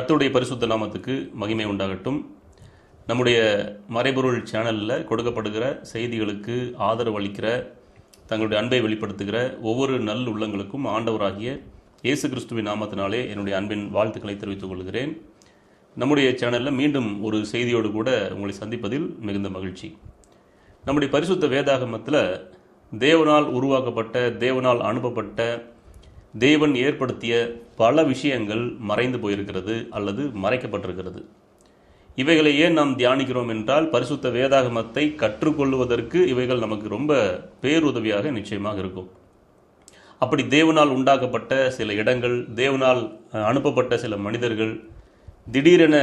கர்த்தருடைய பரிசுத்த நாமத்துக்கு மகிமை உண்டாகட்டும். நம்முடைய மறைபொருள் சேனலில் கொடுக்கப்படுகிற செய்திகளுக்கு ஆதரவு அளிக்கிற தங்களுடைய அன்பை வெளிப்படுத்துகிற ஒவ்வொரு நல் உள்ளங்களுக்கும் ஆண்டவராகிய இயேசு கிறிஸ்துவின் நாமத்தினாலே என்னுடைய அன்பின் வாழ்த்துக்களை தெரிவித்துக் கொள்கிறேன். நம்முடைய சேனலில் மீண்டும் ஒரு செய்தியோடு கூட உங்களை சந்திப்பதில் மிகுந்த மகிழ்ச்சி. நம்முடைய பரிசுத்த வேதாகமத்தில் தேவனால் உருவாக்கப்பட்ட தேவனால் அனுப்பப்பட்ட தேவன் ஏற்படுத்திய பல விஷயங்கள் மறைந்து போயிருக்கிறது அல்லது மறைக்கப்பட்டிருக்கிறது. இவைகளை ஏன் நாம் தியானிக்கிறோம் என்றால் பரிசுத்த வேதாகமத்தை கற்றுக்கொள்வதற்கு இவைகள் நமக்கு ரொம்ப பேருதவியாக நிச்சயமாக இருக்கும். அப்படி தேவனால் உண்டாக்கப்பட்ட சில இடங்கள் தேவனால் அனுப்பப்பட்ட சில மனிதர்கள் திடீரென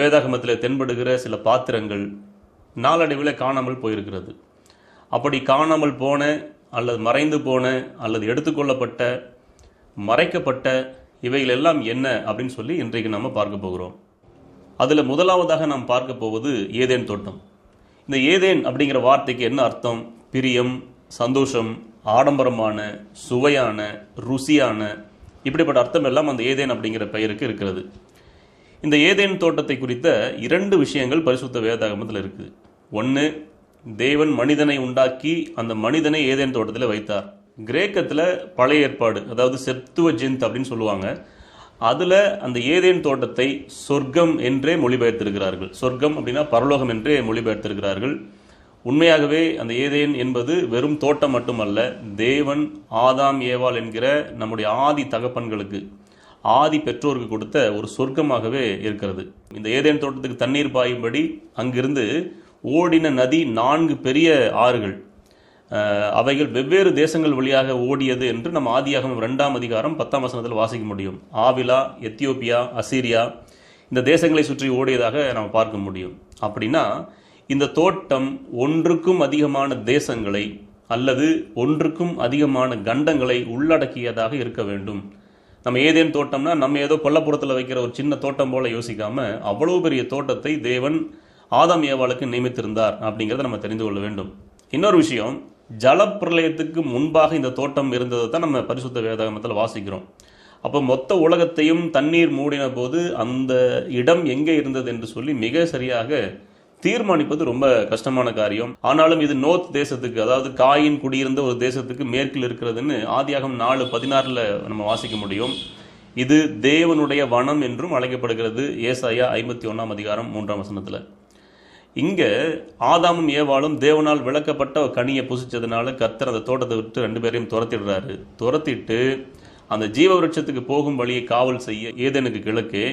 வேதாகமத்தில் தென்படுகிற சில பாத்திரங்கள் நாளடைவில் காணாமல் போயிருக்கிறது. அப்படி காணாமல் போன அல்லது மறைந்து போன அல்லது எடுத்துக்கொள்ளப்பட்ட மறைக்கப்பட்ட இவைகள் எல்லாம் என்ன அப்படின்னு சொல்லி இன்றைக்கு நம்ம பார்க்க போகிறோம். அதில் முதலாவதாக நாம் பார்க்க போவது ஏதேன் தோட்டம். இந்த ஏதேன் அப்படிங்கிற வார்த்தைக்கு என்ன அர்த்தம்? பிரியம் சந்தோஷம் ஆடம்பரமான சுவையான ருசியான இப்படிப்பட்ட அர்த்தம் எல்லாம் அந்த ஏதேன் அப்படிங்கிற பெயருக்கு இருக்கிறது. இந்த ஏதேன் தோட்டத்தை குறித்த இரண்டு விஷயங்கள் பரிசுத்த வேதாகமத்தில் இருக்குது ஒன்று தேவன் மனிதனை உண்டாக்கி அந்த மனிதனை ஏதேன் தோட்டத்தில் வைத்தார். கிரேக்கத்தில் பழைய ஏற்பாடு அதாவது செப்துவ ஜிந்த் அப்படின்னு சொல்லுவாங்க. அதில் அந்த ஏதேன் தோட்டத்தை சொர்க்கம் என்றே மொழிபெயர்த்திருக்கிறார்கள். சொர்க்கம் அப்படின்னா பரலோகம் என்றே மொழிபெயர்த்திருக்கிறார்கள். உண்மையாகவே அந்த ஏதேன் என்பது வெறும் தோட்டம் மட்டுமல்ல தேவன் ஆதாம் ஏவாள் என்கிற நம்முடைய ஆதி தகப்பன்களுக்கு ஆதி பெற்றோருக்கு கொடுத்த ஒரு சொர்க்கமாகவே இருக்கிறது. இந்த ஏதேன் தோட்டத்துக்கு தண்ணீர் பாயும்படி அங்கிருந்து ஓடின நதி நான்கு பெரிய ஆறுகள். அவைகள் வெவ்வேறு தேசங்கள் வழியாக ஓடியது என்று நம்ம ஆதியாகம் ரெண்டாம் அதிகாரம் பத்தாம் வசனத்தில் வாசிக்க முடியும். ஆவிலா எத்தியோப்பியா அசீரியா இந்த தேசங்களை சுற்றி ஓடியதாக நாம் பார்க்க முடியும். அப்படின்னா இந்த தோட்டம் ஒன்றுக்கும் அதிகமான தேசங்களை அல்லது ஒன்றுக்கும் அதிகமான கண்டங்களை உள்ளடக்கியதாக இருக்க வேண்டும். நம்ம ஏதேன் தோட்டம்னா நம்ம ஏதோ கொல்லப்புறத்தில் வைக்கிற ஒரு சின்ன தோட்டம் போல யோசிக்காமல் அவ்வளோ பெரிய தோட்டத்தை தேவன் ஆதாம் ஏவாளுக்கு நியமித்திருந்தார் அப்படிங்கிறத நம்ம தெரிந்து கொள்ள வேண்டும். இன்னொரு விஷயம் ஜலப்பிரளயத்துக்கு முன்பாக இந்த தோட்டம் இருந்ததை தான் நம்ம பரிசுத்த வேதாகமத்தில் வாசிக்கிறோம். அப்போ மொத்த உலகத்தையும் தண்ணீர் மூடின போது அந்த இடம் எங்கே இருந்தது என்று சொல்லி மிக சரியாக தீர்மானிப்பது ரொம்ப கஷ்டமான காரியம். ஆனாலும் இது நோர்த் தேசத்துக்கு அதாவது காயின் குடியிருந்த ஒரு தேசத்துக்கு மேற்கில் இருக்கிறதுன்னு ஆதியாகம் நாலு பதினாறில் நம்ம வாசிக்க முடியும். இது தேவனுடைய வனம் என்றும் அழைக்கப்படுகிறது. ஏசாயா ஐம்பத்தி ஒன்றாம் அதிகாரம் மூன்றாம் வசனத்தில். இங்கே ஆதாமும் ஏவாளும் தேவனால் விளக்கப்பட்ட ஒரு கனியை புசிச்சதுனால கத்தர் அந்த தோட்டத்தை விட்டு ரெண்டு பேரையும் துரத்திடுறாரு. துரத்திட்டு அந்த ஜீவ விருட்சத்துக்கு போகும் வழியை காவல் செய்ய ஏதேனுக்கு கிழக்கே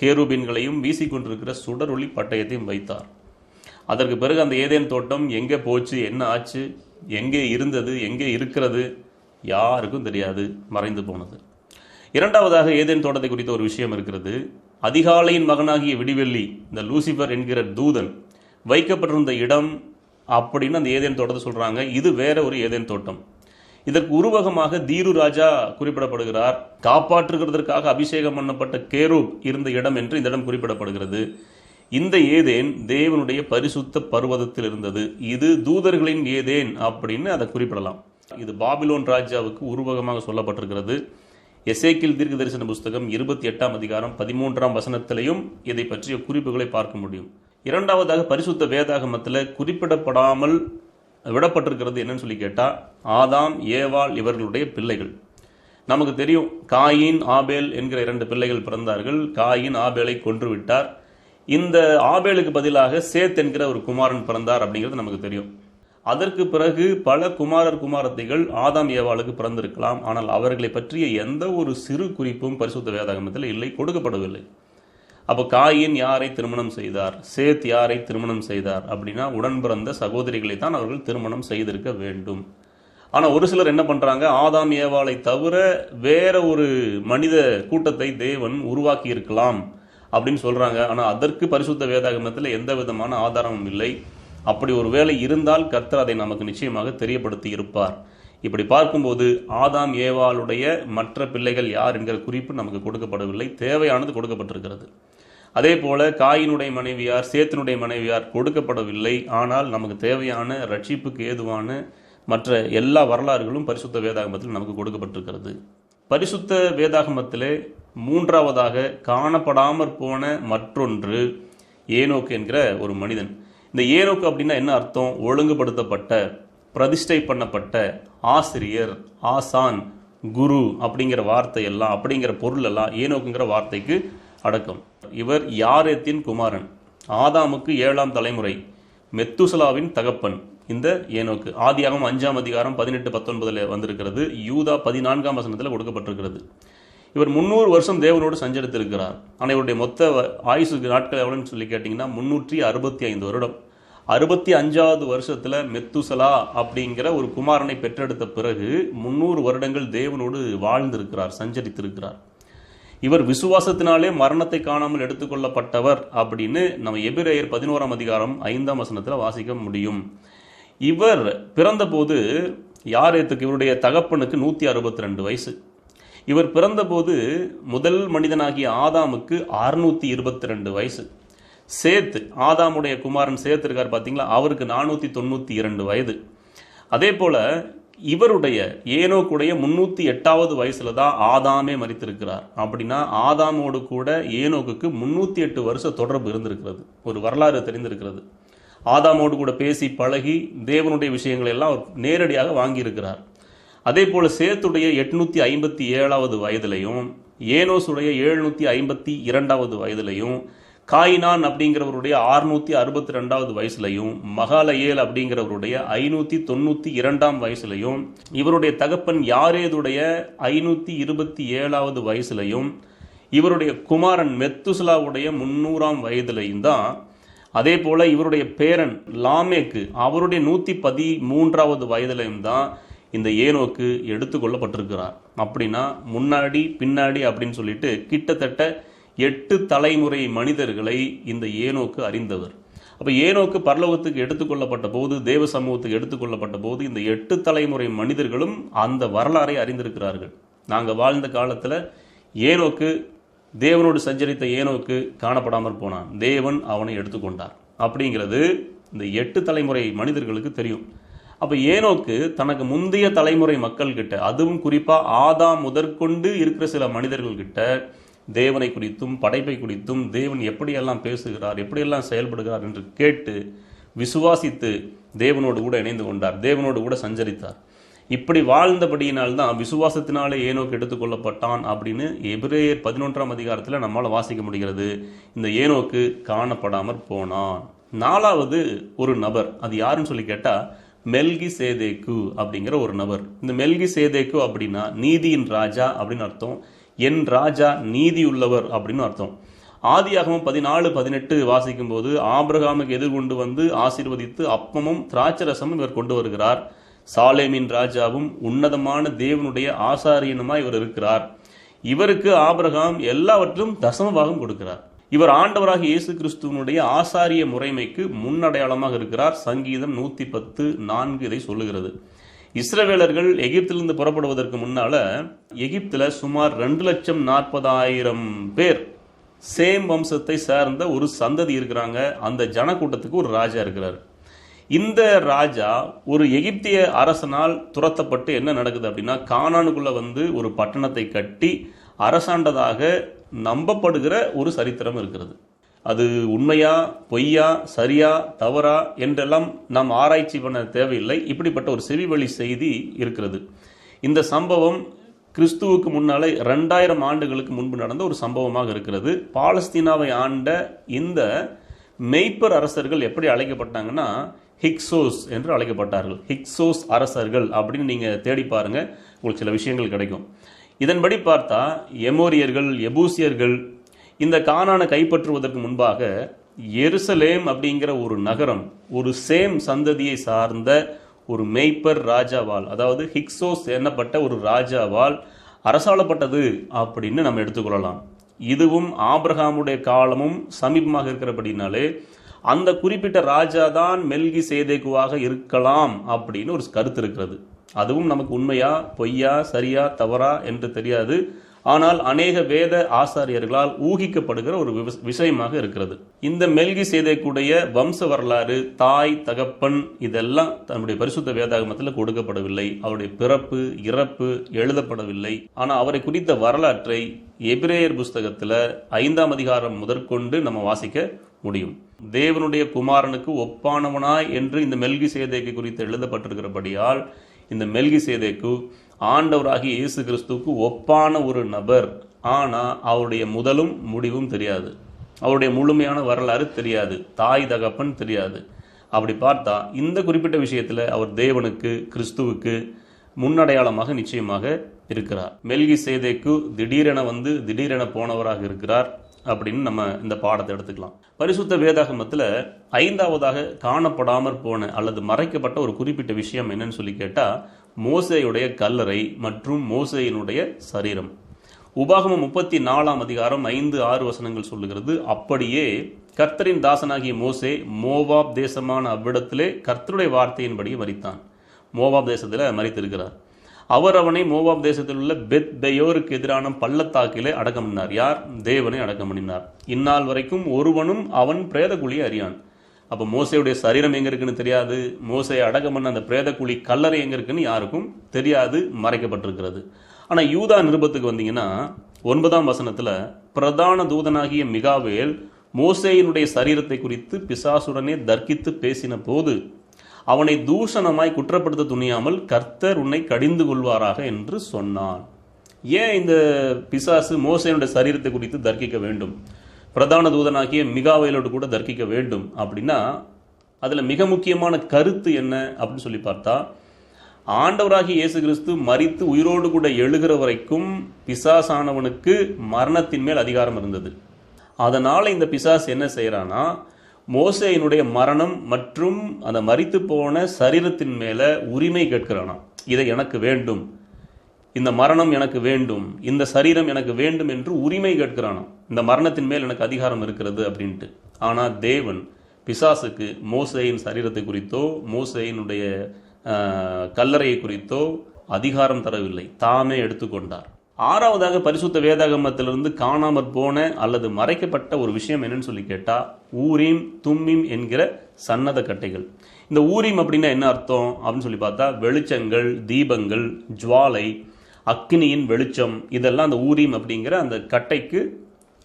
கேருபீன்களையும் வீசிக்கொண்டிருக்கிற சுடரொளி பட்டயத்தையும் வைத்தார். அதற்கு பிறகு அந்த ஏதேன் தோட்டம் எங்கே போச்சு என்ன ஆச்சு எங்கே இருந்தது எங்கே இருக்கிறது யாருக்கும் தெரியாது மறைந்து போனது. இரண்டாவதாக ஏதேன் தோட்டத்தை குறித்த ஒரு விஷயம் இருக்கிறது. அதிகாலையின் மகனாகிய விடிவெள்ளி இந்த லூசிபர் என்கிற தூதன் வைக்கப்பட்டிருந்த இடம் அப்படின்னு அந்த ஏதேன் தோட்டத்தை சொல்கிறாங்க இது வேற ஒரு ஏதேன் தோட்டம். இதற்கு உருவகமாக தீரு ராஜா குறிப்பிடப்படுகிறார். காப்பாற்றுகிறதற்காக அபிஷேகம் பண்ணப்பட்ட கேரூப் இருந்த இடம் என்று இந்த இடம் குறிப்பிடப்படுகிறது. இந்த ஏதேன் தேவனுடைய பரிசுத்த பர்வதத்தில் இருந்தது. இது தூதர்களின் ஏதேன் அப்படின்னு அதை குறிப்பிடலாம். இது பாபிலோன் ராஜாவுக்கு உருவகமாக சொல்லப்பட்டிருக்கிறது. எசேக்கில் தீர்க்க தரிசன புஸ்தகம் இருபத்தி எட்டாம் அதிகாரம் பதிமூன்றாம் வசனத்திலையும் இதை பற்றிய குறிப்புகளை பார்க்க முடியும். இரண்டாவதாக பரிசுத்த வேதாகமத்தில் குறிப்பிடப்படாமல் விடப்பட்டிருக்கிறது என்னன்னு சொல்லி கேட்டால் ஆதாம் ஏவாள் இவர்களுடைய பிள்ளைகள். நமக்கு தெரியும் காயின் ஆபேல் என்கிற இரண்டு பிள்ளைகள் பிறந்தார்கள். காயின் ஆபேலை கொன்றுவிட்டார். இந்த ஆபேலுக்கு பதிலாக சேத் என்கிற ஒரு குமாரன் பிறந்தார் அப்படிங்கிறது நமக்கு தெரியும். அதற்கு பிறகு பல குமாரர் குமாரத்தைகள் ஆதாம் ஏவாளுக்கு பிறந்திருக்கலாம். ஆனால் அவர்களை பற்றிய எந்த ஒரு சிறு குறிப்பும் பரிசுத்த வேதாகமத்தில் இல்லை கொடுக்கப்படவில்லை. அப்போ காயின் யாரை திருமணம் செய்தார்? சேத் யாரை திருமணம் செய்தார்? அப்படின்னா உடன் பிறந்த சகோதரிகளை தான் அவர்கள் திருமணம் செய்திருக்க வேண்டும். ஆனால் ஒரு சிலர் என்ன பண்ணுறாங்க ஆதாம் ஏவாளை தவிர வேற ஒரு மனித கூட்டத்தை தேவன் உருவாக்கி இருக்கலாம் அப்படின்னு சொல்கிறாங்க ஆனால் அதற்கு பரிசுத்த வேதாகமத்தில் எந்த விதமான ஆதாரமும் இல்லை. அப்படி ஒரு வேலை இருந்தால் கர்த்தர் அதை நமக்கு நிச்சயமாக தெரியப்படுத்தி இருப்பார் இப்படி பார்க்கும்போது ஆதாம் ஏவாளுடைய மற்ற பிள்ளைகள் யார் என்கிற குறிப்பு நமக்கு கொடுக்கப்படவில்லை. தேவையானது கொடுக்கப்பட்டிருக்கிறது. அதே போல காயினுடைய மனைவியார் சேத்தனுடைய மனைவியார் கொடுக்கப்படவில்லை. ஆனால் நமக்கு தேவையான ரட்சிப்புக்கு ஏதுவான மற்ற எல்லா வரலாறுகளும் பரிசுத்த வேதாகமத்தில் நமக்கு கொடுக்கப்பட்டிருக்கிறது. பரிசுத்த வேதாகமத்திலே மூன்றாவதாக காணப்படாமற் போன மற்றொன்று ஏனோக்கு என்கிற ஒரு மனிதன். இந்த ஏனோக்கு அப்படின்னா என்ன அர்த்தம்? ஒழுங்குபடுத்தப்பட்ட பிரதிஷ்டை பண்ணப்பட்ட ஆசிரியர் ஆசான் குரு அப்படிங்கிற வார்த்தையெல்லாம் அப்படிங்கிற பொருள் எல்லாம் ஏனோக்குங்கிற வார்த்தைக்கு அடக்கம். இவர் யாரேத்தின் குமாரன். ஆதாமுக்கு ஏழாம் தலைமுறை. மெத்துசலாவின் தகப்பன். இந்த ஏனோக்கு. ஆதியாகம் அஞ்சாம் அதிகாரம் பதினெட்டு பத்தொன்பதில் வந்திருக்கிறது. யூதா பதினான்காம் வசனத்தில் கொடுக்கப்பட்டிருக்கிறது. இவர் முந்நூறு வருஷம் தேவனோடு சஞ்சரித்திருக்கிறார். ஆனால் இவருடைய மொத்த ஆயுசு நாட்கள் எவ்வளோன்னு சொல்லி கேட்டிங்கன்னா முன்னூற்றி அறுபத்தி ஐந்து வருடம். அறுபத்தி அஞ்சாவது வருஷத்தில் மெத்துசலா அப்படிங்கிற ஒரு குமாரனை பெற்றெடுத்த பிறகு முந்நூறு வருடங்கள் தேவனோடு வாழ்ந்திருக்கிறார் சஞ்சரித்திருக்கிறார். இவர் விசுவாசத்தினாலே மரணத்தை காணாமல் எடுத்துக்கொள்ளப்பட்டவர் அப்படின்னு நம்ம எபிரேயர் பதினோராம் அதிகாரம் ஐந்தாம் வசனத்தில் வாசிக்க முடியும். இவர் பிறந்தபோது யாரேத்துக்கு? இவருடைய தகப்பனுக்கு நூற்றி அறுபத்தி ரெண்டு வயசு. இவர் பிறந்தபோது முதல் மனிதனாகிய ஆதாமுக்கு அறுநூத்தி இருபத்தி ரெண்டு வயசு. சேத் ஆதாமுடைய குமாரன் சேத் இருக்கார் பார்த்தீங்களா அவருக்கு நானூற்றி தொண்ணூற்றி இரண்டு வயது. அதே போல இவருடைய ஏனோக்குடைய முன்னூற்றி எட்டாவது வயசுல தான் ஆதாமே மறித்திருக்கிறார். அப்படின்னா ஆதாமோடு கூட ஏனோக்குக்கு முன்னூற்றி எட்டு வருஷ தொடர்பு இருந்திருக்கிறது. ஒரு வரலாறு தெரிந்திருக்கிறது. ஆதாமோடு கூட பேசி பழகி தேவனுடைய விஷயங்களை எல்லாம் அவர் நேரடியாக வாங்கியிருக்கிறார். அதே போல சேத்துடைய எட்நூத்தி ஐம்பத்தி ஏழாவது வயதிலையும் ஏனோசுடைய எழுநூத்தி ஐம்பத்தி இரண்டாவது வயதிலையும் காயினான் அப்படிங்கிறவருடைய அறுநூத்தி அறுபத்தி ரெண்டாவது வயசுலையும் மகாலயேல் அப்படிங்கிறவருடைய ஐநூத்தி தொண்ணூத்தி இரண்டாம் வயசுலையும் இவருடைய தகப்பன் யாரேதுடைய ஐநூத்தி இருபத்தி ஏழாவது வயசுலையும் இவருடைய குமாரன் மெத்துசலாவுடைய முன்னூறாம் வயதிலையும் தான் அதே போல இவருடைய பேரன் லாமேக்கு அவருடைய நூத்தி பதி மூன்றாவது வயதிலையும் தான் இந்த ஏனோக்கு எடுத்துக்கொள்ளப்பட்டிருக்கிறார். அப்படின்னா முன்னாடி பின்னாடி அப்படின்னு சொல்லிட்டு கிட்டத்தட்ட எட்டு தலைமுறை மனிதர்களை இந்த ஏனோக்கு அறிந்தவர். அப்போ ஏனோக்கு பரலோகத்துக்கு எடுத்துக்கொள்ளப்பட்ட போது தேவ சமூகத்துக்கு எடுத்துக்கொள்ளப்பட்ட போது இந்த எட்டு தலைமுறை மனிதர்களும் அந்த வரலாறை அறிந்திருக்கிறார்கள். நாங்கள் வாழ்ந்த காலத்தில் ஏனோக்கு தேவனோடு சஞ்சரித்த ஏனோக்கு காணப்படாமல் போனான். தேவன் அவனை எடுத்துக்கொண்டார் அப்படிங்கிறது இந்த எட்டு தலைமுறை மனிதர்களுக்கு தெரியும். அப்போ ஏனோக்கு தனக்கு முந்தைய தலைமுறை மக்கள்கிட்ட அதுவும் குறிப்பாக ஆதாம் முதற்கொண்டு இருக்கிற சில மனிதர்கள்கிட்ட தேவனை குறித்தும் படைப்பை குறித்தும் தேவன் எப்படியெல்லாம் பேசுகிறார் எப்படியெல்லாம் செயல்படுகிறார் என்று கேட்டு விசுவாசித்து தேவனோடு கூட இணைந்து கொண்டார். தேவனோடு கூட சஞ்சரித்தார். இப்படி வாழ்ந்தபடியினால்தான் விசுவாசத்தினாலே ஏனோக்கு எடுத்துக்கொள்ளப்பட்டான் அப்படின்னு எபிரேயர் பதினொன்றாம் அதிகாரத்தில் நம்மால் வாசிக்க முடிகிறது. இந்த ஏனோக்கு காணப்படாமற் போனான். நாலாவது ஒரு நபர். அது யாருன்னு சொல்லி கேட்டால் மெல்கி சேதேக்கு அப்படிங்கிற ஒரு நபர். இந்த மெல்கி சேதேக்கு அப்படின்னா நீதியின் ராஜா அப்படின்னு அர்த்தம். என் ராஜா நீதியுள்ளவர் அப்படின்னு அர்த்தம். ஆதியாகவும் பதினாலு பதினெட்டு வாசிக்கும் போது ஆபிரகாமுக்கு எதிர்கொண்டு வந்து ஆசீர்வதித்து அப்பமும் திராட்சரசமும் இவர் கொண்டு வருகிறார். சாலேமின் ராஜாவும் உன்னதமான தேவனுடைய ஆசாரியனுமாய் இவர் இருக்கிறார். இவருக்கு ஆபிரகாம் எல்லாவற்றிலும் தசம பாகம் கொடுக்கிறார். இவர் ஆண்டவராக இயேசு கிறிஸ்துவனுடைய ஆசாரிய முறைமைக்கு முன்னடையாளமாக இருக்கிறார். சங்கீதம் நூத்தி பத்து நான்கு இதை சொல்லுகிறது. இஸ்ரவேலர்கள் எகிப்திலிருந்து புறப்படுவதற்கு முன்னால் எகிப்தில் சுமார் ரெண்டு லட்சம் நாற்பதாயிரம் பேர் சேம் வம்சத்தை சார்ந்த ஒரு சந்ததி இருக்கிறாங்க. அந்த ஜனக்கூட்டத்துக்கு ஒரு ராஜா இருக்கிறார். இந்த ராஜா ஒரு எகிப்திய அரசனால் துரத்தப்பட்டு என்ன நடக்குது அப்படின்னா கானானுக்குள்ள வந்து ஒரு பட்டணத்தை கட்டி அரசாண்டதாக நம்பப்படுகிற ஒரு சரித்திரம் இருக்கிறது. அது உண்மையா பொய்யா சரியா தவறா என்றெல்லாம் நாம் ஆராய்ச்சி பண்ண தேவையில்லை. இப்படிப்பட்ட ஒரு செவிவழி செய்தி இருக்கிறது. இந்த சம்பவம் கிறிஸ்துவுக்கு முன்னாலே ரெண்டாயிரம் ஆண்டுகளுக்கு முன்பு நடந்த ஒரு சம்பவமாக இருக்கிறது. பாலஸ்தீனாவை ஆண்ட இந்த மெய்ப்பர் அரசர்கள் எப்படி அழைக்கப்பட்டாங்கன்னா ஹிக்ஸோஸ் என்று அழைக்கப்பட்டார்கள். ஹிக்ஸோஸ் அரசர்கள் அப்படின்னு நீங்கள் தேடி பாருங்கள் உங்களுக்கு சில விஷயங்கள் கிடைக்கும். இதன்படி பார்த்தா எமோரியர்கள் எபூசியர்கள் இந்த கானானை கைப்பற்றுவதற்கு முன்பாக எருசலேம் அப்படிங்கிற ஒரு நகரம் ஒரு சேம் சந்ததியை சார்ந்த ஒரு மெய்ப்பர் ராஜாவால் அதாவது ஹிக்ஸோஸ் என்னப்பட்ட ஒரு ராஜாவால் அரசாளப்பட்டது அப்படின்னு நம்ம எடுத்துக்கொள்ளலாம். இதுவும் ஆப்ரஹாமுடைய காலமும் சமீபமாக இருக்கிறபடினாலே அந்த குறிப்பிட்ட ராஜா தான் மெல்கி சேதேக்குவாக இருக்கலாம் அப்படின்னு ஒரு கருத்து இருக்கிறது. அதுவும் நமக்கு உண்மையா பொய்யா சரியா தவறா என்று தெரியாது. ஆனால் அநேக வேத ஆசாரியர்களால் ஊகிக்கப்படுகிற ஒரு விஷயமாக இருக்கிறது. இந்த மெல்கி சேதைக்குடைய வம்ச வரலாறு தாய் தகப்பன் இதெல்லாம் தன்னுடைய பரிசுத்த வேதாகமத்தில் கொடுக்கப்படவில்லை. அவருடைய பிறப்பு இறப்பு எழுதப்படவில்லை. ஆனால் அவரை குறித்த வரலாற்றை எபிரேயர் புஸ்தகத்தில் ஐந்தாம் அதிகாரம் முதற்கொண்டு நம்ம வாசிக்க முடியும். தேவனுடைய குமாரனுக்கு ஒப்பானவனாய் என்று இந்த மெல்கி சேதைக்கு குறித்து எழுதப்பட்டிருக்கிறபடியால் இந்த மெல்கி சேதைக்கு ஆண்டவராகிய இயேசு கிறிஸ்துவுக்கு ஒப்பான ஒரு நபர். ஆனால் அவருடைய முதலும் முடிவும் தெரியாது. அவருடைய முழுமையான வரலாறு தெரியாது. தாய் தகப்பன் தெரியாது. அப்படி பார்த்தா இந்த குறிப்பிட்ட விஷயத்தில் அவர் தேவனுக்கு கிறிஸ்துவுக்கு முன்னடையாளமாக நிச்சயமாக இருக்கிறார். மெல்கி சேதைக்கு திடீரென வந்து திடீரென போனவராக இருக்கிறார் அப்படின்னு நம்ம இந்த பாடத்தை எடுத்துக்கலாம். பரிசுத்த வேதாகமத்தில் ஐந்தாவதாக காணப்படாமற் போன அல்லது மறைக்கப்பட்ட ஒரு குறிப்பிட்ட விஷயம் என்னன்னு சொல்லி கேட்டால் மோசையுடைய கல்லறை மற்றும் மோசையினுடைய சரீரம். உபாகமம் முப்பத்தி நாலாம் அதிகாரம் ஐந்து ஆறு வசனங்கள் சொல்லுகிறது அப்படியே கர்த்தரின் தாசனாகிய மோசே மோவாப் தேசமான அவ்விடத்திலே கர்த்தருடைய வார்த்தையின்படி மறித்தான் மோவாப் தேசத்தில் மறித்திருக்கிறார் அவர் அவனை மோவாப் தேசத்தில் உள்ள பெத் பெயோருக்கு எதிரான பள்ளத்தாக்கிலே அடக்கம் பண்ணினார் யார்? தேவனை அடக்கம் பண்ணினார் இந்நாள் வரைக்கும் ஒருவனும் அவன் பிரேத குழியை அறியான். அப்போ மோசையுடைய சரீரம் எங்கே இருக்குன்னு தெரியாது. மோசையை அடக்கம் பண்ண அந்த பிரேத குழி கல்லறை எங்கே இருக்குன்னு யாருக்கும் தெரியாது மறைக்கப்பட்டிருக்கிறது. ஆனால் யூதா நிருபத்துக்கு வந்தீங்கன்னா ஒன்பதாம் வசனத்தில் பிரதான தூதனாகிய மிகாவேல் மோசேயினுடைய சரீரத்தை குறித்து பிசாசுடனே தர்க்கித்து பேசின போது அவனை தூஷணமாய் குற்றப்படுத்த துணியாமல் கர்த்தர் உன்னை கடிந்து கொள்வாராக என்று சொன்னான். ஏன் இந்த பிசாசு மோசையினுடைய சரீரத்தை குறித்து தர்க்கிக்க வேண்டும்? பிரதான தூதனாகிய மிகாவேலோடு கூட தர்க்கிக்க வேண்டும் அப்படின்னா அதில் மிக முக்கியமான கருத்து என்ன அப்படின்னு சொல்லி பார்த்தா ஆண்டவராகிய இயேசு கிறிஸ்து மரித்து உயிரோடு கூட எழுகிற வரைக்கும் பிசாசானவனுக்கு மரணத்தின் மேல் அதிகாரம் இருந்தது. அதனால் இந்த பிசாஸ் என்ன செய்கிறான்னா மோசேயினுடைய மரணம் மற்றும் அந்த மறித்து போன சரீரத்தின் மேலே உரிமை கேட்கிறானா இதை எனக்கு வேண்டும். இந்த மரணம் எனக்கு வேண்டும் இந்த சரீரம் எனக்கு வேண்டும் என்று உரிமை கேட்கிறானாம். இந்த மரணத்தின் மேல் எனக்கு அதிகாரம் இருக்கிறது அப்படின்ட்டு. ஆனால் தேவன் பிசாசுக்கு மோசையின் சரீரத்தை குறித்தோ மோசையினுடைய கல்லறையை குறித்தோ அதிகாரம் தரவில்லை. தாமே எடுத்துக்கொண்டார். ஆறாவதாக பரிசுத்த வேதாகமத்திலிருந்து காணாமற் போன அல்லது மறைக்கப்பட்ட ஒரு விஷயம் என்னன்னு சொல்லி கேட்டால் ஊரீம் தும்மீம் என்கிற சன்னத கட்டைகள். இந்த ஊரீம் அப்படின்னா என்ன அர்த்தம் அப்படின்னு சொல்லி பார்த்தா வெளிச்சங்கள் தீபங்கள் ஜுவாலை அக்னியின் வெளிச்சம் இதெல்லாம் அந்த ஊரீம் அப்படிங்கிற அந்த கட்டைக்கு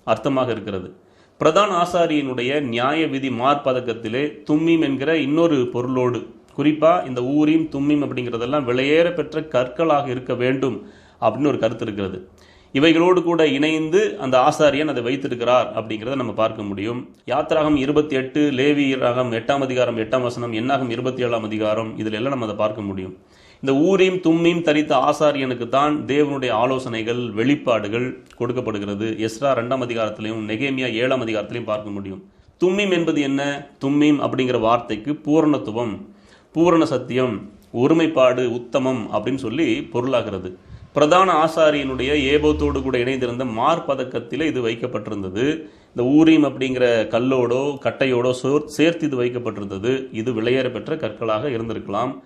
அர்த்தமாக இருக்கிறது. பிரதான ஆசாரியனுடைய நியாய விதி மார்பதக்கத்திலே தும்மீம் என்கிற இன்னொரு பொருளோடு குறிப்பாக இந்த ஊரீம் தும்மீம் அப்படிங்கிறதெல்லாம் விலையேற பெற்ற கற்களாக இருக்க வேண்டும் அப்படின்னு ஒரு கருத்து இருக்கிறது. இவைகளோடு கூட இணைந்து அந்த ஆசாரியன் அதை வைத்திருக்கிறார் அப்படிங்கிறத நம்ம பார்க்க முடியும். யாத்ராகம் இருபத்தி எட்டு லேவி ராகம் எட்டாம் அதிகாரம் எட்டாம் வசனம் என்னாகும் இருபத்தி ஏழாம் அதிகாரம் இதில் எல்லாம் நம்ம அதை பார்க்க முடியும். இந்த ஊரையும் தும்மீம் தரித்த ஆசாரியனுக்கு தான் தேவனுடைய ஆலோசனைகள் வெளிப்பாடுகள் கொடுக்கப்படுகிறது. எஸ்ரா ரெண்டாம் அதிகாரத்திலையும் நெகேமியா ஏழாம் அதிகாரத்திலையும் பார்க்க முடியும். தும்மீம் என்பது என்ன? தும்மீம் அப்படிங்கிற வார்த்தைக்கு பூரணத்துவம் பூரண சத்தியம் ஒருமைப்பாடு உத்தமம் அப்படின்னு சொல்லி பொருளாகிறது. பிரதான ஆசாரியனுடைய ஏபோத்தோடு கூட இணைந்திருந்த மார்பதக்கத்தில் இது வைக்கப்பட்டிருந்தது. இந்த ஊரீம் அப்படிங்கிற கல்லோடோ கட்டையோடோ சோர்- சேர்த்து இது வைக்கப்பட்டிருந்தது. இது விலையேற பெற்ற கற்களாக இருந்திருக்கலாம்.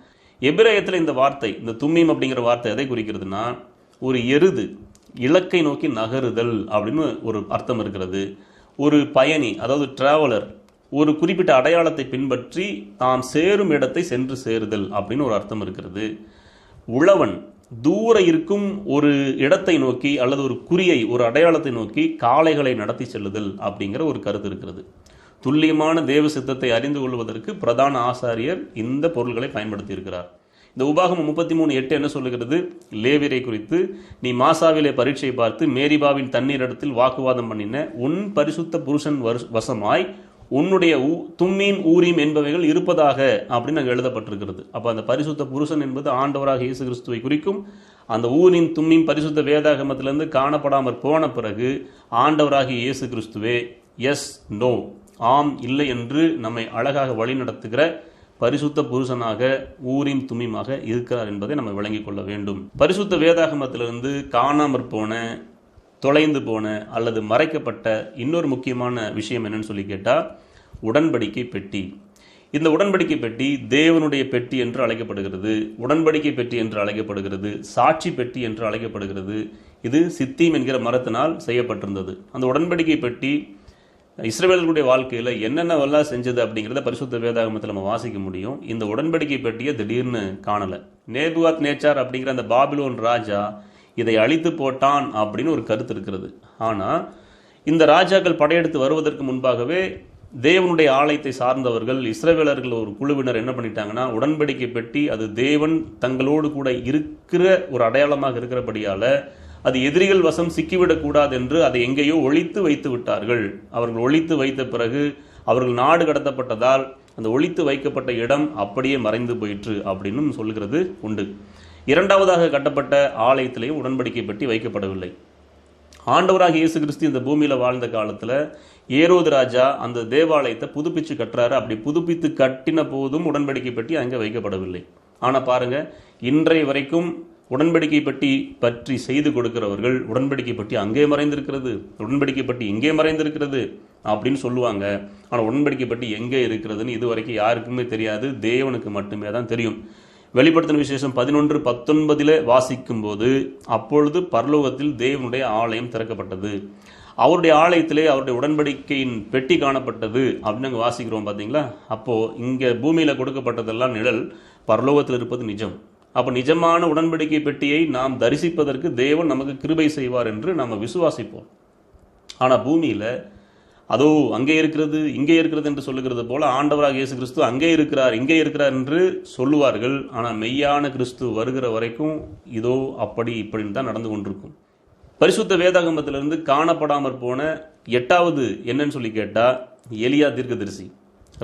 எபிரேயத்தில் இந்த வார்த்தை இந்த தும்மீம் அப்படிங்கிற வார்த்தை எதை குறிக்கிறதுனா ஒரு எருது இலக்கை நோக்கி நகருதல் அப்படின்னு ஒரு அர்த்தம் இருக்கிறது. ஒரு பயணி அதாவது டிராவலர் ஒரு குறிப்பிட்ட அடையாளத்தை பின்பற்றி தாம் சேரும் இடத்தை சென்று சேருதல் அப்படின்னு ஒரு அர்த்தம் இருக்கிறது. உழவன் தூர இருக்கும் ஒரு இடத்தை நோக்கி அல்லது ஒரு குறியை ஒரு அடையாளத்தை நோக்கி காளைகளை நடத்தி செல்லுதல் அப்படிங்கிற ஒரு கருத்து இருக்கிறது. துல்லியமான தேவ சித்தத்தை அறிந்து கொள்வதற்கு பிரதான ஆசாரியர் இந்த பொருள்களை பயன்படுத்தி இருக்கிறார் இந்த உபாகம் முப்பத்தி மூணு எட்டு என்ன சொல்லுகிறது? லேவியரை குறித்து நீ மாசாவிலே பரீட்சை பார்த்து மேரிபாவின் தண்ணீரிடத்தில் வாக்குவாதம் பண்ணின உன் பரிசுத்த புருஷன் வசமாய் உன்னுடைய ஊ- தும்மீன் ஊரீம் என்பவைகள் இருப்பதாக அப்படின்னு அங்கே எழுதப்பட்டிருக்கிறது. அப்போ அந்த பரிசுத்த புருஷன் என்பது ஆண்டவராக இயேசு கிறிஸ்துவை குறிக்கும் அந்த ஊரின் தும்மீம் பரிசுத்த வேதாகமத்திலிருந்து காணப்படாமற் போன பிறகு ஆண்டவராகிய இயேசு கிறிஸ்துவே எஸ் நோ ஆம் இல்லை என்று நம்மை அழகாக வழிநடத்துகிற பரிசுத்த புருஷனாக ஊரின் துமிமாக இருக்கிறார் என்பதை நம்ம விளங்கிக் கொள்ள வேண்டும். பரிசுத்த வேதாகமத்திலிருந்து காணாமற் போன தொலைந்து போன அல்லது மறைக்கப்பட்ட இன்னொரு முக்கியமான விஷயம் என்னன்னு சொல்லி கேட்டால் உடன்படிக்கை பெட்டி. இந்த உடன்படிக்கை பெட்டி தேவனுடைய பெட்டி என்று அழைக்கப்படுகிறது. உடன்படிக்கை பெட்டி என்று அழைக்கப்படுகிறது. சாட்சி பெட்டி என்று அழைக்கப்படுகிறது. இது சித்தீம் என்கிற மரத்தினால் செய்யப்பட்டிருந்தது. அந்த உடன்படிக்கை பெட்டி இஸ்ரவேலர்களுடைய வாழ்க்கையில் என்னென்னவெல்லாம் செஞ்சது அப்படிங்கிறத பரிசுத்த வேதாகமத்தில் நம்ம வாசிக்க முடியும். இந்த உடன்படிக்கை பெட்டியை திடீர்னு காணலை. நேபுவாத் நேச்சார் அப்படிங்கிற அந்த பாபிலோன் ராஜா இதை அழித்து போட்டான் அப்படின்னு ஒரு கருத்து இருக்கிறது. ஆனால் இந்த ராஜாக்கள் படையெடுத்து வருவதற்கு முன்பாகவே தேவனுடைய ஆலயத்தை சார்ந்தவர்கள் இஸ்ரவேலர்கள் ஒரு குழுவினர் என்ன பண்ணிட்டாங்கன்னா உடன்படிக்கை பெட்டி அது தேவன் தங்களோடு கூட இருக்கிற ஒரு அடையாளமாக இருக்கிறபடியால் அது எதிரிகள் வசம் சிக்கிவிடக்கூடாது என்று அதை எங்கேயோ ஒழித்து வைத்து விட்டார்கள். அவர்கள் ஒழித்து வைத்த பிறகு அவர்கள் நாடு கடத்தப்பட்டதால் அந்த ஒழித்து வைக்கப்பட்ட இடம் அப்படியே மறைந்து போயிற்று அப்படின்னு சொல்லுகிறது உண்டு. இரண்டாவதாக கட்டப்பட்ட ஆலயத்திலேயும் உடன்படிக்கை பெட்டி வைக்கப்படவில்லை. ஆண்டவராக இயேசு கிறிஸ்து இந்த பூமியில் வாழ்ந்த காலத்தில் ஏரோது ராஜா அந்த தேவாலயத்தை புதுப்பிச்சு கட்டுறாரு. அப்படி புதுப்பித்து கட்டின போதும் உடன்படிக்கை பெட்டி அங்கே வைக்கப்படவில்லை. ஆனால் பாருங்கள் இன்றைய வரைக்கும் உடன்படிக்கை பட்டி பற்றி செய்து கொடுக்கிறவர்கள் உடன்படிக்கை பட்டி அங்கே மறைந்திருக்கிறது உடன்படிக்கை பட்டி இங்கே மறைந்திருக்கிறது அப்படின்னு சொல்லுவாங்க. ஆனால் உடன்படிக்கை பட்டி எங்கே இருக்கிறதுன்னு இது வரைக்கும் யாருக்குமே தெரியாது. தேவனுக்கு மட்டுமே தான் தெரியும். வெளிப்படுத்தின விசேஷம் பதினொன்று பத்தொன்பதில் வாசிக்கும் போது அப்பொழுது பரலோகத்தில் தேவனுடைய ஆலயம் திறக்கப்பட்டது. அவருடைய ஆலயத்திலே அவருடைய உடன்படிக்கையின் பெட்டி காணப்பட்டது அப்படின்னு அங்கே வாசிக்கிறோம் பார்த்தீங்களா அப்போது இங்கே பூமியில் கொடுக்கப்பட்டதெல்லாம் நிழல் பரலோகத்தில் இருப்பது நிஜம். அப்போ நிஜமான உடன்படிக்கை பெட்டியை நாம் தரிசிப்பதற்கு தேவன் நமக்கு கிருபை செய்வார் என்று நாம் விசுவாசிப்போம். ஆனால் பூமியில் அதோ அங்கே இருக்கிறது இங்கே இருக்கிறது என்று சொல்லுகிறது போல ஆண்டவராக இயேசு கிறிஸ்து அங்கே இருக்கிறார் இங்கே இருக்கிறார் என்று சொல்லுவார்கள். ஆனால் மெய்யான கிறிஸ்து வருகிற வரைக்கும் இதோ அப்படி இப்படின்னு தான் நடந்து கொண்டிருக்கும். பரிசுத்த வேதாகமத்திலிருந்து காணப்படாமற் போன எட்டாவது என்னன்னு சொல்லி கேட்டால் எலியா தீர்க்கதரிசி.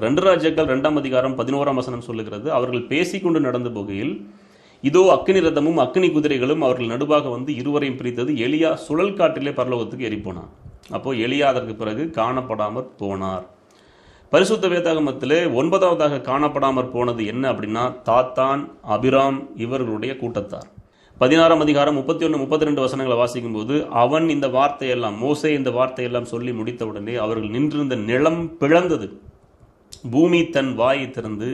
ரெண்டு ராஜாக்கள் ரெண்டாம் அதிகாரம் பதினோராம் வசனம் சொல்லுகிறது அவர்கள் பேசிக்கொண்டு நடந்து போகையில் இதோ அக்னி ரதமும் அக்னி குதிரைகளும் அவர்கள் நடுவாக வந்து இருவரையும் பிரித்தது. எலியா சுழல் காட்டிலே பரலோகத்துக்கு எரிப்போனான் அப்போது அப்போ எலியா அதற்கு பிறகு காணப்படாமற் போனார். பரிசுத்த வேதாகமத்திலே ஒன்பதாவதாக காணப்படாமற் போனது என்ன அப்படின்னா தாத்தான் அபிராம் இவர்களுடைய கூட்டத்தார். பதினாறாம் அதிகாரம் முப்பத்தி ஒன்று முப்பத்தி ரெண்டு வசனங்களை வாசிக்கும் போது அவன் இந்த வார்த்தையெல்லாம் மோசே இந்த வார்த்தையெல்லாம் சொல்லி முடித்தவுடனே அவர்கள் நின்றிருந்த நிலம் பிளந்தது. பூமி தன் வாயை திறந்து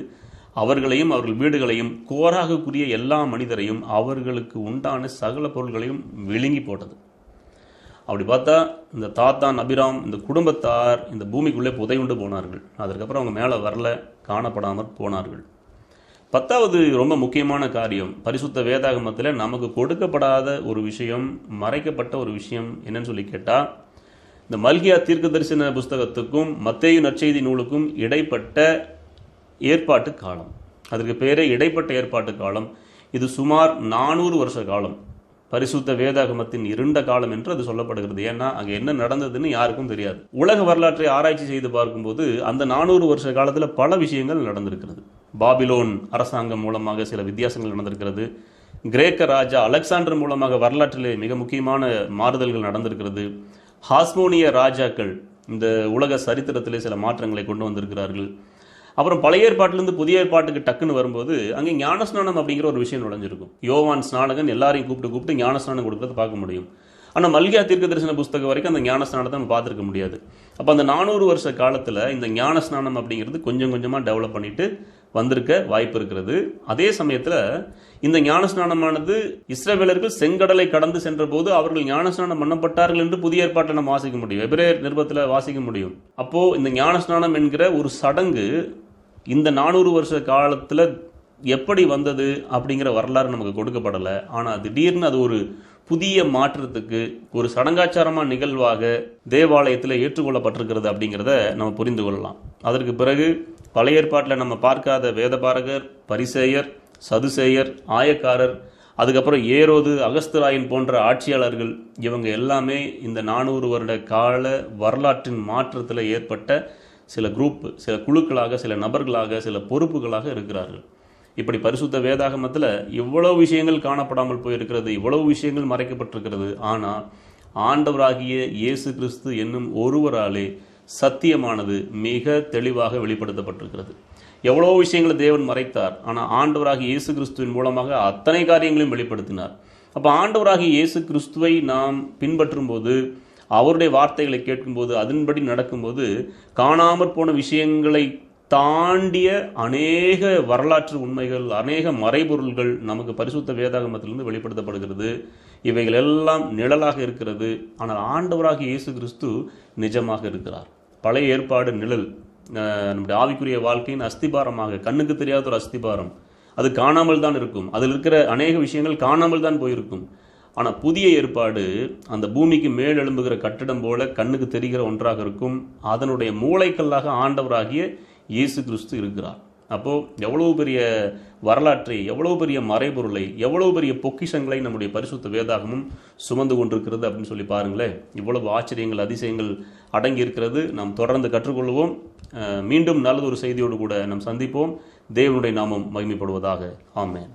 அவர்களையும் அவர்கள் வீடுகளையும் கோராகக்குரிய எல்லா மனிதரையும் அவர்களுக்கு உண்டான சகல பொருள்களையும் விழுங்கி போட்டது. அப்படி பார்த்தா இந்த தாத்தான் அபிராம் இந்த குடும்பத்தார் இந்த பூமிக்குள்ளே புதையுண்டு போனார்கள். அதற்கப்புறம் அவங்க மேலே வரல காணப்படாமற் போனார்கள். பத்தாவது ரொம்ப முக்கியமான காரியம் பரிசுத்த வேதாகமத்தில் நமக்கு கொடுக்கப்படாத ஒரு விஷயம் மறைக்கப்பட்ட ஒரு விஷயம் என்னன்னு சொல்லி கேட்டால் இந்த மல்கியா தீர்க்க தரிசன புஸ்தகத்துக்கும் மத்தேயு நற்செய்தி நூலுக்கும் இடைப்பட்ட ஏற்பாட்டு காலம். அதற்கு பேரே இடைப்பட்ட ஏற்பாட்டு காலம். இது சுமார் நானூறு வருஷ காலம். பரிசுத்த வேதாகமத்தின் இருண்ட காலம் என்று அது சொல்லப்படுகிறது. ஏன்னா அங்கே என்ன நடந்ததுன்னு யாருக்கும் தெரியாது. உலக வரலாற்றை ஆராய்ச்சி செய்து பார்க்கும்போது அந்த நானூறு வருஷ காலத்தில் பல விஷயங்கள் நடந்திருக்கிறது. பாபிலோன் அரசாங்கம் மூலமாக சில வித்தியாசங்கள் நடந்திருக்கிறது. கிரேக்க ராஜா அலெக்சாண்டர் மூலமாக வரலாற்றிலே மிக முக்கியமான மாறுதல்கள் நடந்திருக்கிறது. ஹாஸ்மோனிய ராஜாக்கள் இந்த உலக சரித்திரத்திலே சில மாற்றங்களை கொண்டு வந்திருக்கிறார்கள். அப்புறம் பழைய ஏற்பாட்டிலிருந்து புதிய ஏற்பாட்டுக்கு டக்குன்னு வரும்போது அங்கே ஞானஸ்நானம் அப்படிங்கிற ஒரு விஷயம் நுழைஞ்சிருக்கும். யோவான் ஸ்நானகன் எல்லாரையும் கூப்பிட்டு கூப்பிட்டு ஞானஸ்நானம் கொடுக்கறத பார்க்க முடியும். ஆனால் மல்கியா தீர்க்க தரிசன புஸ்தகம் வரைக்கும் அந்த ஞானஸ்நானத்தை நம்ம பார்த்துருக்க முடியாது. அப்போ அந்த நானூறு வருஷ காலத்தில் இந்த ஞானஸ்நானம் அப்படிங்கிறது கொஞ்சம் கொஞ்சமாக டெவலப் பண்ணிட்டு வந்திருக்க வாய்ப்பு இருக்கிறது. அதே சமயத்தில் இந்த ஞானஸ்நானமானது இஸ்ரவேலர்கள் செங்கடலை கடந்து சென்ற போது அவர்கள் ஞானஸ்நானம் பண்ணப்பட்டார்கள் என்று புதிய ஏற்பாட்டை நம்ம வாசிக்க முடியும். எபிரேயர் நிருபத்தில் வாசிக்க முடியும். அப்போது இந்த ஞானஸ்நானம் என்கிற ஒரு சடங்கு இந்த நானூறு வருஷ காலத்தில் எப்படி வந்தது அப்படிங்கிற வரலாறு நமக்கு கொடுக்கப்படலை. ஆனால் திடீர்னு அது ஒரு புதிய மாற்றத்துக்கு ஒரு சடங்காச்சாரமாக நிகழ்வாக தேவாலயத்தில் ஏற்றுக்கொள்ளப்பட்டிருக்கிறது அப்படிங்கிறத நம்ம புரிந்து கொள்ளலாம். அதற்கு பிறகு பழைய ஏற்பாட்டில் நம்ம பார்க்காத வேதபாரகர் பரிசேயர் சதுசேயர் ஆயக்காரர் அதுக்கப்புறம் ஏரோது அகஸ்தராயன் போன்ற ஆட்சியாளர்கள் இவங்க எல்லாமே இந்த நானூறு வருட கால வரலாற்றின் மாற்றத்தில் ஏற்பட்ட சில குரூப் சில குழுக்களாக சில நபர்களாக சில பொறுப்புகளாக இருக்கிறார்கள். இப்படி பரிசுத்த வேதாகமத்தில் இவ்வளவு விஷயங்கள் காணப்படாமல் போயிருக்கிறது இவ்வளவு விஷயங்கள் மறைக்கப்பட்டிருக்கிறது. ஆனால் ஆண்டவராகிய இயேசு கிறிஸ்து என்னும் ஒருவராலே சத்தியமானது மிக தெளிவாக வெளிப்படுத்தப்பட்டிருக்கிறது. எவ்வளோ விஷயங்களை தேவன் மறைத்தார். ஆனால் ஆண்டவராக இயேசு கிறிஸ்துவின் மூலமாக அத்தனை காரியங்களையும் வெளிப்படுத்தினார். அப்போ ஆண்டவராகிய இயேசு கிறிஸ்துவை நாம் பின்பற்றும் போது அவருடைய வார்த்தைகளை கேட்கும்போது அதன்படி நடக்கும்போது காணாமற் போன விஷயங்களை தாண்டிய அநேக வரலாற்று உண்மைகள் அநேக மறைபொருள்கள் நமக்கு பரிசுத்த வேதாகமத்திலிருந்து வெளிப்படுத்தப்படுகிறது. இவைகள் எல்லாம் நிழலாக இருக்கிறது. ஆனால் ஆண்டவராக இயேசு கிறிஸ்து நிஜமாக இருக்கிறார். பழைய ஏற்பாடு நிழல். நம்முடைய ஆவிக்குரிய வாழ்க்கையின் அஸ்திபாரமாக கண்ணுக்கு தெரியாத ஒரு அஸ்திபாரம். அது காணாமல் தான் இருக்கும். அதில் இருக்கிற அநேக விஷயங்கள் காணாமல் தான் போயிருக்கும். ஆனால் புதிய ஏற்பாடு அந்த பூமிக்கு மேல் எழும்புகிற கட்டிடம் போல கண்ணுக்கு தெரிகிற ஒன்றாக இருக்கும். அதனுடைய மூளைக்கல்லாக ஆண்டவராகிய இயேசு கிறிஸ்து இருக்கிறார். அப்போது எவ்வளவு பெரிய வரலாற்றை எவ்வளவு பெரிய மறைபொருளை எவ்வளவு பெரிய பொக்கிஷங்களை நம்முடைய பரிசுத்த வேதாகமும் சுமந்து கொண்டிருக்கிறது அப்படின்னு சொல்லி பாருங்களேன். இவ்வளவு ஆச்சரியங்கள் அதிசயங்கள் அடங்கி இருக்கிறது நாம் தொடர்ந்து கற்றுக்கொள்வோம். மீண்டும் நல்லதொரு செய்தியோடு கூட நாம் சந்திப்போம். தேவனுடைய நாமம் மகிமைப்படுவதாக. ஆமேன்.